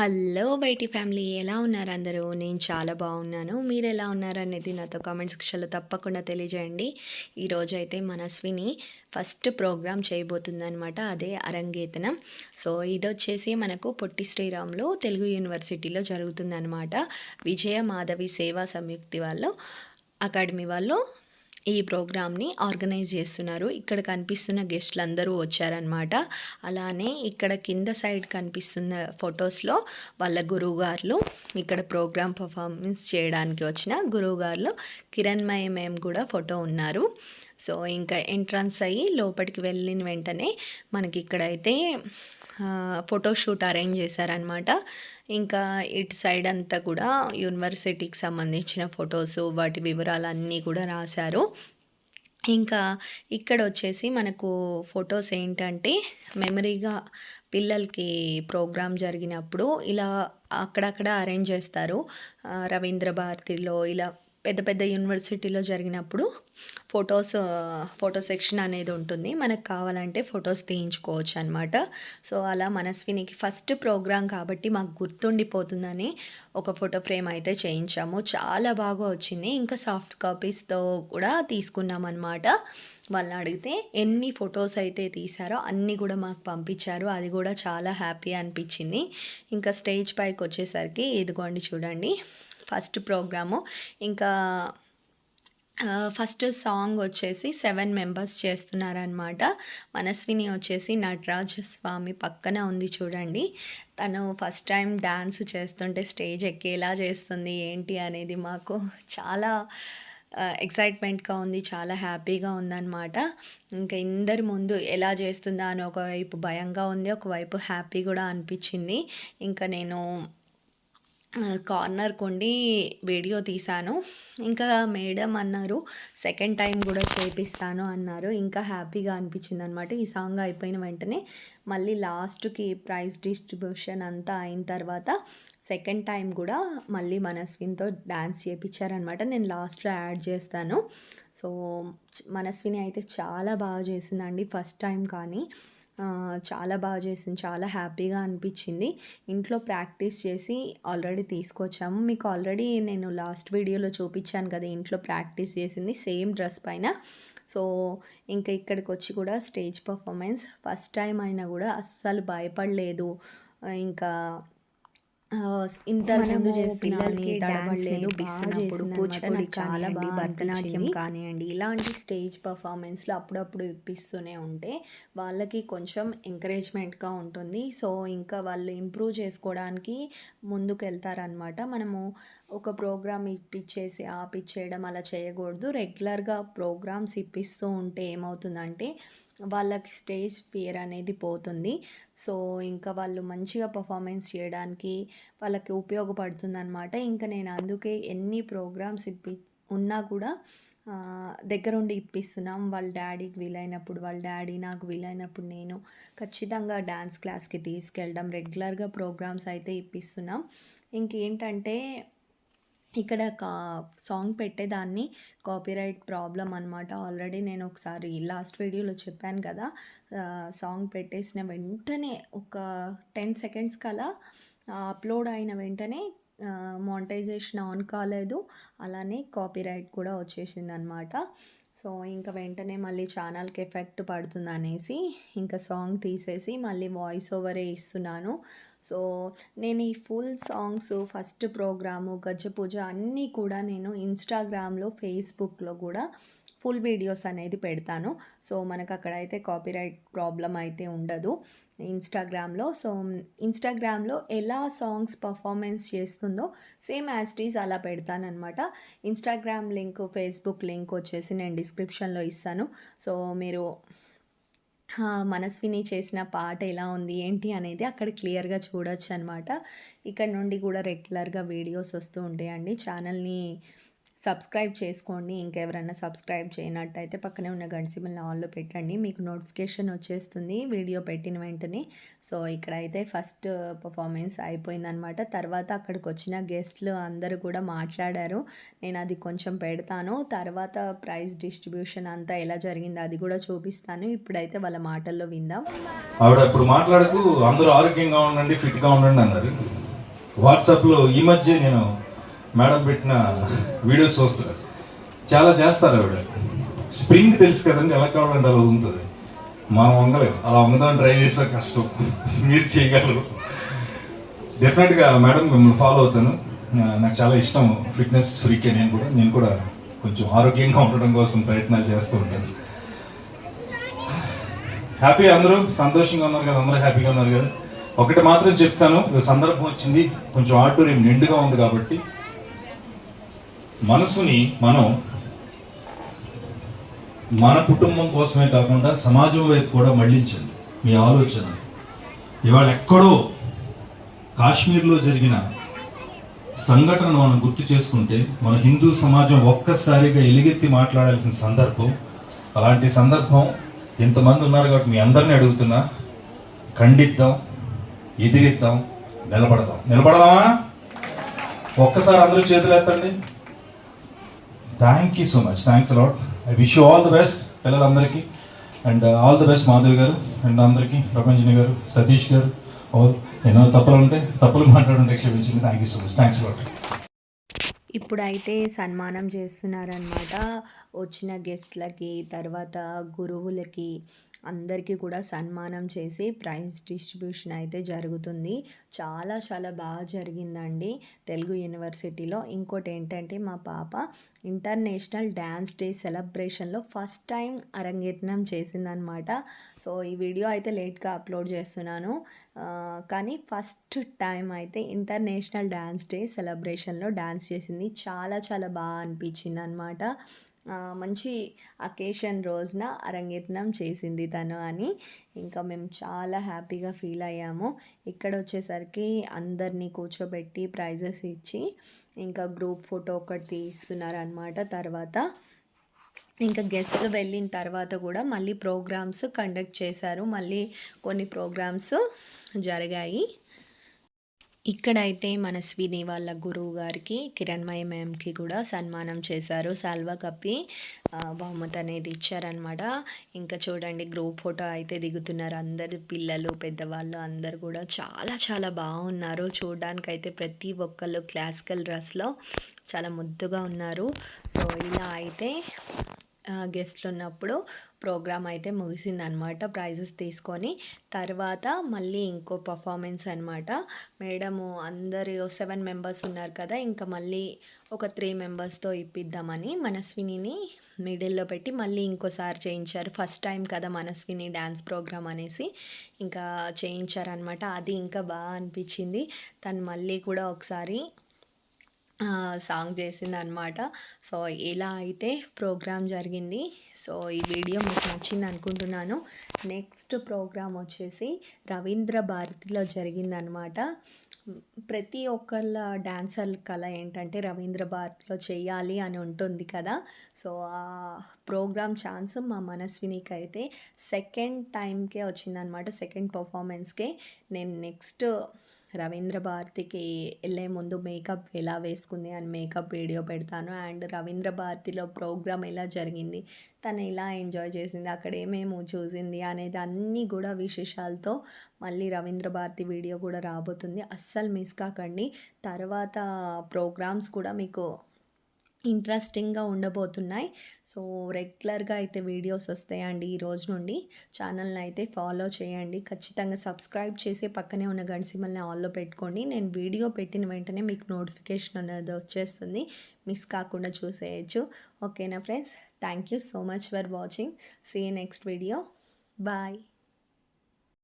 Hello బయటి family ఎలా ఉన్నారు అందరూ? నేను చాలా బాగున్నాను. మీరు ఎలా ఉన్నారు అనేది నాతో కామెంట్ సెక్షన్లో తప్పకుండా తెలియజేయండి. ఈరోజు అయితే మనస్విని ఫస్ట్ ప్రోగ్రామ్ చేయబోతుందనమాట అదే అరంగేతనం. సో ఇది వచ్చేసి మనకు పొట్టి శ్రీరాములు తెలుగు యూనివర్సిటీలో జరుగుతుందనమాట విజయ మాధవి సేవా సంయుక్తి వాళ్ళు అకాడమీ వాళ్ళు ఈ ప్రోగ్రామ్ని ఆర్గనైజ్ చేస్తున్నారు. ఇక్కడ కనిపిస్తున్న గెస్ట్లు అందరూ వచ్చారనమాట అలానే ఇక్కడ కింద సైడ్ కనిపిస్తున్న ఫొటోస్లో వాళ్ళ గురువుగారులు ఇక్కడ ప్రోగ్రామ్ పర్ఫార్మెన్స్ చేయడానికి వచ్చిన గురువుగారులు కిరణ్మయ మేమ్ కూడా ఫోటో ఉన్నారు. సో ఇంకా ఎంట్రన్స్ అయ్యి లోపలికి వెళ్ళిన వెంటనే మనకి ఇక్కడైతే ఫోటోషూట్ అరేంజ్ చేశారనమాట ఇంకా ఇటు సైడ్ అంతా కూడా యూనివర్సిటీకి సంబంధించిన ఫొటోస్ వాటి వివరాలన్నీ కూడా రాశారు. ఇంకా ఇక్కడ వచ్చేసి మనకు ఫొటోస్ ఏంటంటే మెమరీగా పిల్లలకి ప్రోగ్రామ్ జరిగినప్పుడు ఇలా అక్కడక్కడ అరేంజ్ చేస్తారు. రవీంద్ర భారతిలో ఇలా పెద్ద పెద్ద యూనివర్సిటీలో జరిగినప్పుడు ఫొటోస్ ఫోటో సెక్షన్ అనేది ఉంటుంది. మనకు కావాలంటే ఫొటోస్ తీయించుకోవచ్చు అనమాట సో అలా మనస్వినికి ఫస్ట్ ప్రోగ్రామ్ కాబట్టి మాకు గుర్తుండిపోతుందని ఒక ఫోటో ఫ్రేమ్ అయితే చేయించాము. చాలా బాగా వచ్చింది. ఇంకా సాఫ్ట్ కాపీస్తో కూడా తీసుకున్నాం అనమాట వాళ్ళని అడిగితే ఎన్ని ఫొటోస్ అయితే తీసారో అన్నీ కూడా మాకు పంపించారు. అది కూడా చాలా హ్యాపీ అనిపించింది. ఇంకా స్టేజ్ పైకి వచ్చేసరికి ఇదిగోండి చూడండి. First programme. ఇంకా ఫస్ట్ సాంగ్ వచ్చేసి సెవెన్ మెంబర్స్ చేస్తున్నారనమాట మనస్విని వచ్చేసి నటరాజ స్వామి పక్కన ఉంది చూడండి. తను ఫస్ట్ టైం డ్యాన్స్ చేస్తుంటే స్టేజ్ ఎక్కేలా చేస్తుంది ఏంటి అనేది మాకు చాలా ఎక్సైట్మెంట్గా ఉంది చాలా హ్యాపీగా ఉందన్నమాట. ఇంకా ఇందరి ముందు ఎలా చేస్తుందా అని ఒకవైపు భయంగా ఉంది ఒకవైపు హ్యాపీ కూడా అనిపించింది. ఇంకా నేను కార్నర్ కొండి వీడియో తీశాను. ఇంకా మేడం అన్నారు సెకండ్ టైం కూడా చేపిస్తాను అన్నారు. ఇంకా హ్యాపీగా అనిపించింది అనమాట ఈ సాంగ్ అయిపోయిన వెంటనే మళ్ళీ లాస్ట్కి ప్రైజ్ డిస్ట్రిబ్యూషన్ అంతా అయిన తర్వాత సెకండ్ టైం కూడా మళ్ళీ మనస్విన్తో డ్యాన్స్ చేయించారనమాట నేను లాస్ట్లో యాడ్ చేస్తాను. సో మనస్విని అయితే చాలా బాగా చేసిందండి ఫస్ట్ టైం కానీ. చాలా బాగా చేసింది. చాలా హ్యాపీగా అనిపించింది. ఇంట్లో ప్రాక్టీస్ చేసి ఆల్రెడీ తీసుకొచ్చాము. మీకు ఆల్రెడీ నేను లాస్ట్ వీడియోలో చూపించాను కదా ఇంట్లో ప్రాక్టీస్ చేసింది సేమ్ డ్రెస్ పైన. సో ఇంకా ఇక్కడికి వచ్చి కూడా స్టేజ్ పర్ఫార్మెన్స్ ఫస్ట్ టైం అయినా కూడా అస్సలు భయపడలేదు. ఇంకా ఇంత ముందు పిల్లలకి తడబడలేదు బిస్తున్నప్పుడు కూచిపూడి. చాలా బాగా భరతనాట్యం. కానివ్వండి ఇలాంటి స్టేజ్ పర్ఫార్మెన్స్లో అప్పుడప్పుడు ఇప్పిస్తూనే ఉంటే వాళ్ళకి కొంచెం ఎంకరేజ్మెంట్గా ఉంటుంది సో ఇంకా వాళ్ళు ఇంప్రూవ్ చేసుకోవడానికి ముందుకు వెళ్తారనమాట మనము ఒక ప్రోగ్రామ్ ఇప్పించేసి ఆపిచ్చేయడం అలా చేయకూడదు రెగ్యులర్గా ప్రోగ్రామ్స్ ఇప్పిస్తూ ఉంటే ఏమవుతుందంటే వాళ్ళకి స్టేజ్ ఫియర్ అనేది పోతుంది సో ఇంకా వాళ్ళు మంచిగా పర్ఫార్మెన్స్ చేయడానికి వాళ్ళకి ఉపయోగపడుతుందన్నమాట. ఇంకా నేను అందుకే ఎన్ని ప్రోగ్రామ్స్ ఇప్పి ఉన్నా కూడా దగ్గరుండి ఇప్పిస్తున్నాం. వాళ్ళ డాడీకి వీలైనప్పుడు వాళ్ళ డాడీ నాకు వీలైనప్పుడు నేను ఖచ్చితంగా డ్యాన్స్ క్లాస్కి తీసుకెళ్ళడం రెగ్యులర్గా ప్రోగ్రామ్స్ అయితే ఇప్పిస్తున్నాం. ఇంకేంటంటే ఇక్కడ కా సాంగ్ పెట్టేదాన్ని కాపీరైట్ ప్రాబ్లం అనమాట ఆల్రెడీ నేను ఒకసారి లాస్ట్ వీడియోలో చెప్పాను కదా సాంగ్ పెట్టేసిన వెంటనే ఒక టెన్ సెకండ్స్ కలా అప్లోడ్ అయిన వెంటనే మానిటైజేషన్ ఆన్ కాలేదు. అలానే కాపీరైట్ కూడా వచ్చేసింది అనమాట సో ఇంకా వెంటనే మళ్ళీ ఛానల్కి ఎఫెక్ట్ పడుతుంది అనేసి ఇంకా సాంగ్ తీసేసి మళ్ళీ వాయిస్ ఓవరే ఇస్తున్నాను. సో నేను ఈ ఫుల్ సాంగ్స్ ఫస్ట్ ప్రోగ్రాము గజపూజ పూజ అన్నీ కూడా నేను ఇన్స్టాగ్రామ్లో ఫేస్బుక్లో కూడా ఫుల్ వీడియోస్ అనేది పెడతాను. సో మనకు అక్కడైతే కాపీరైట్ ప్రాబ్లం అయితే ఉండదు ఇన్స్టాగ్రామ్లో. సో ఇన్స్టాగ్రామ్లో ఎలా సాంగ్స్ పర్ఫార్మెన్స్ చేస్తుందో సేమ్ యాస్టీస్ అలా పెడతానమాట ఇన్స్టాగ్రామ్ లింక్ ఫేస్బుక్ లింక్ వచ్చేసి నేను డిస్క్రిప్షన్లో ఇస్తాను. సో మీరు మనస్విని చేసిన పాట ఎలా ఉంది ఏంటి అనేది అక్కడ క్లియర్గా చూడొచ్చు అనమాట ఇక్కడ నుండి కూడా రెగ్యులర్గా వీడియోస్ వస్తూ ఉంటాయండి. ఛానల్ని సబ్స్క్రైబ్ చేసుకోండి. ఇంకెవరైనా సబ్స్క్రైబ్ చేయనట్టయితే పక్కనే ఉన్న గడిసిమల్ని ఆల్లో పెట్టండి. మీకు నోటిఫికేషన్ వచ్చేస్తుంది వీడియో పెట్టిన వెంటనే. సో ఇక్కడైతే ఫస్ట్ పర్ఫార్మెన్స్ అయిపోయిందనమాట తర్వాత అక్కడికి వచ్చిన గెస్ట్లు అందరూ కూడా మాట్లాడారు. నేను అది కొంచెం పెడతాను. తర్వాత ప్రైజ్ డిస్ట్రిబ్యూషన్ అంతా ఎలా జరిగిందో అది కూడా చూపిస్తాను. ఇప్పుడైతే వాళ్ళ మాటల్లో విందాం. ఆవిడ ఇప్పుడు మాట్లాడుతూ అందరూ ఆరోగ్యంగా ఉండండి ఫిట్గా ఉండండి అన్నారు. వాట్సాప్లో ఈ మధ్య నేను మేడం పెట్టిన వీడియోస్ చూస్తారు. చాలా చేస్తారు ఆవిడ. స్ప్రింగ్ తెలుసు కదండి ఎలా కావాలంటే అలా ఉంటుంది. మనం వంగలేం. అలా వంగదాం ట్రై చేసా కష్టం. మీరు చేయగలరు. డెఫినెట్గా మేడం మిమ్మల్ని ఫాలో అవుతాను. నాకు చాలా ఇష్టం ఫిట్నెస్ ఫ్రీకే నేను కూడా. నేను కూడా కొంచెం ఆరోగ్యంగా ఉండడం కోసం ప్రయత్నాలు చేస్తూ ఉంటాను. హ్యాపీ అందరూ. సంతోషంగా ఉన్నారు కదా. అందరూ హ్యాపీగా ఉన్నారు కదా. ఒకటి మాత్రం చెప్తాను. సందర్భం వచ్చింది. కొంచెం ఆడిటోరియం నిండుగా ఉంది కాబట్టి మనసుని మనం మన కుటుంబం కోసమే కాకుండా సమాజం వైపు కూడా మళ్ళించండి మీ ఆలోచన. ఇవాళ ఎక్కడో కాశ్మీర్లో జరిగిన సంఘటనను మనం గుర్తు చేసుకుంటే మన హిందూ సమాజం ఒక్కసారిగా ఎలుగెత్తి మాట్లాడాల్సిన సందర్భం అలాంటి సందర్భం ఇంతమంది ఉన్నారు కాబట్టి మీ అందరిని అడుగుతున్నా ఖండిద్దాం ఎదిరిద్దాం నిలబడదాం. నిలబడదామా? ఒక్కసారి అందరూ చేతులు ఎత్తండి. Thank you so much thanks a lot I wish you all the best పిల్లలందరికీ. And all the best Madhavi గారు. అండ్ అందరికీ ప్రపంచని గారు సతీష్ గారు ఆల్ ఏమైనా తప్పులు ఉంటే తప్పులు మాట్లాడుంటే క్షమించండి. Thank you so much thanks a lot ఇప్పుడైతే సన్మానం చేస్తున్నారనమాట వచ్చిన గెస్ట్లకి తర్వాత గురువులకి అందరికీ కూడా సన్మానం చేసి ప్రైజ్ డిస్ట్రిబ్యూషన్ అయితే జరుగుతుంది. చాలా చాలా బాగా జరిగిందండి తెలుగు యూనివర్సిటీలో. ఇంకోటి ఏంటంటే మా పాప ఇంటర్నేషనల్ డ్యాన్స్ డే సెలబ్రేషన్లో ఫస్ట్ టైం అరంగేట్నం చేసిందనమాట. సో ఈ వీడియో అయితే లేట్గా అప్లోడ్ చేస్తున్నాను. కానీ ఫస్ట్ టైం అయితే ఇంటర్నేషనల్ డ్యాన్స్ డే సెలబ్రేషన్లో డ్యాన్స్ చేసింది. చాలా చాలా బాగా అనిపించింది అనమాట మంచి అకేషన్ రోజున అరంగేట్నం చేసింది తను అని ఇంకా మేము చాలా హ్యాపీగా ఫీల్ అయ్యాము. ఇక్కడ వచ్చేసరికి అందరినీ కూర్చోబెట్టి ప్రైజెస్ ఇచ్చి ఇంకా గ్రూప్ ఫోటో ఒకటి తీస్తున్నారనమాట తర్వాత ఇంకా గెస్ట్లు వెళ్ళిన తర్వాత కూడా మళ్ళీ ప్రోగ్రామ్స్ కండక్ట్ చేశారు. మళ్ళీ కొన్ని ప్రోగ్రామ్స్ జరిగాయి. ఇక్కడైతే మన స్విని వాళ్ళ గురువు గారికి కిరణ్మయ మ్యామ్కి కూడా సన్మానం చేశారు. సాల్వా కప్పి బహుమతి అనేది ఇచ్చారనమాట ఇంకా చూడండి గ్రూప్ ఫోటో అయితే దిగుతున్నారు. అందరు పిల్లలు పెద్దవాళ్ళు అందరు కూడా చాలా చాలా బాగున్నారు. చూడడానికైతే ప్రతి ఒక్కళ్ళు క్లాసికల్ డ్రెస్లో చాలా ముద్దుగా ఉన్నారు. సో ఇలా అయితే గెస్ట్లు ఉన్నప్పుడు ప్రోగ్రామ్ అయితే ముగిసిందనమాట ప్రైజెస్ తీసుకొని. తర్వాత మళ్ళీ ఇంకో పర్ఫార్మెన్స్ అనమాట. మేడము అందరు సెవెన్ మెంబర్స్ ఉన్నారు కదా ఇంకా మళ్ళీ ఒక త్రీ మెంబర్స్తో ఇప్పిద్దామని మనస్వినిని మిడిల్లో పెట్టి మళ్ళీ ఇంకోసారి చేయించారు. ఫస్ట్ టైం కదా మనస్విని డ్యాన్స్ ప్రోగ్రామ్ అనేసి ఇంకా చేయించారనమాట. అది ఇంకా బాగా అనిపించింది. తను మళ్ళీ కూడా ఒకసారి సాంగ్ చేసింది అనమాట సో ఇలా అయితే ప్రోగ్రామ్ జరిగింది. సో ఈ వీడియో మీకు నచ్చింది అనుకుంటున్నాను. నెక్స్ట్ ప్రోగ్రామ్ వచ్చేసి రవీంద్ర భారతిలో జరిగిందనమాట ప్రతి ఒక్కళ్ళ డాన్సర్ కళ ఏంటంటే రవీంద్ర భారతిలో చేయాలి అని ఉంటుంది కదా. సో ఆ ప్రోగ్రామ్ ఛాన్స్ మా మనస్వినికి అయితే సెకండ్ టైంకే వచ్చిందనమాట సెకండ్ పర్ఫార్మెన్స్కే. నేను నెక్స్ట్ రవీంద్ర భారతికి వెళ్ళే ముందు మేకప్ ఎలా వేసుకుంది అని మేకప్ వీడియో పెడతాను. అండ్ రవీంద్ర భారతిలో ప్రోగ్రామ్ ఎలా జరిగింది తను ఎలా ఎంజాయ్ చేసింది అక్కడ ఏమేమి చూసింది అనేది అన్నీ కూడా విశేషాలతో మళ్ళీ రవీంద్ర భారతి వీడియో కూడా రాబోతుంది. అస్సలు మిస్ కాకండి. తర్వాత ప్రోగ్రామ్స్ కూడా మీకు ఇంట్రెస్టింగ్గా ఉండబోతున్నాయి. సో రెగ్యులర్గా అయితే వీడియోస్ వస్తాయండి ఈ రోజు నుండి. ఛానల్ని అయితే ఫాలో చేయండి. ఖచ్చితంగా సబ్స్క్రైబ్ చేసి పక్కనే ఉన్న గడిసిమల్ని ఆల్లో పెట్టుకోండి. నేను వీడియో పెట్టిన వెంటనే మీకు నోటిఫికేషన్ అనేది వచ్చేస్తుంది. మిస్ కాకుండా చూసేయచ్చు. ఓకేనా friends? Thank you so much for watching. See next video bye